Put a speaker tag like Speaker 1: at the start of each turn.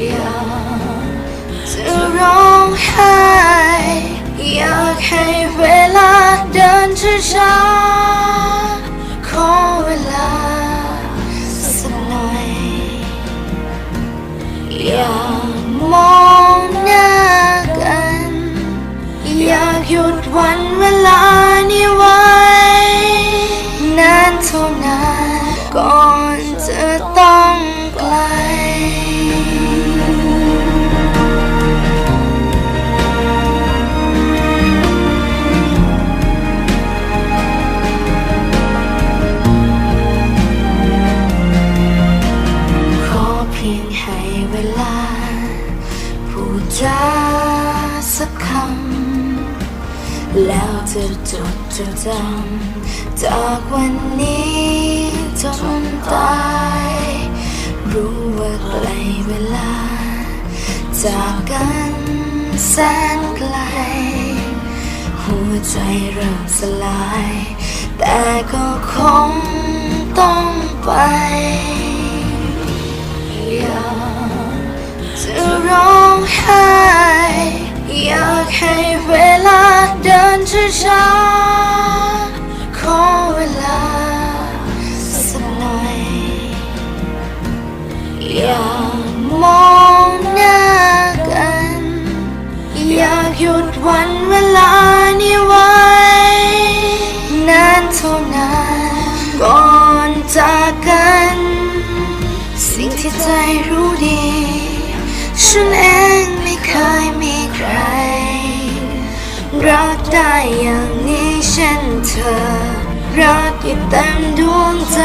Speaker 1: อยากจะร้องไห้อยากให้เวลาเดินช้าๆขอเวลาสักหน่อยอยาก จาสักคำ แล้วจะจดจะจำจากวันนี้จนตาย รู้ว่าไกลเวลา จากกันแสนไกล หัวใจเริ่มสลาย แต่ก็คงต้องไป ร้องไห้อยากให้เวลาเดินช้าๆขอเวลาสักหน่อย อยากมองหน้ากัน อยากหยุดวันเวลานี้ไว้ นานเท่านานก่อนจากกัน สิ่งที่ใจรู้ดี ฉันเอง เคยมีใคร รักได้อย่างนี้เช่นเธอ รักอยู่เต็มดวงใจ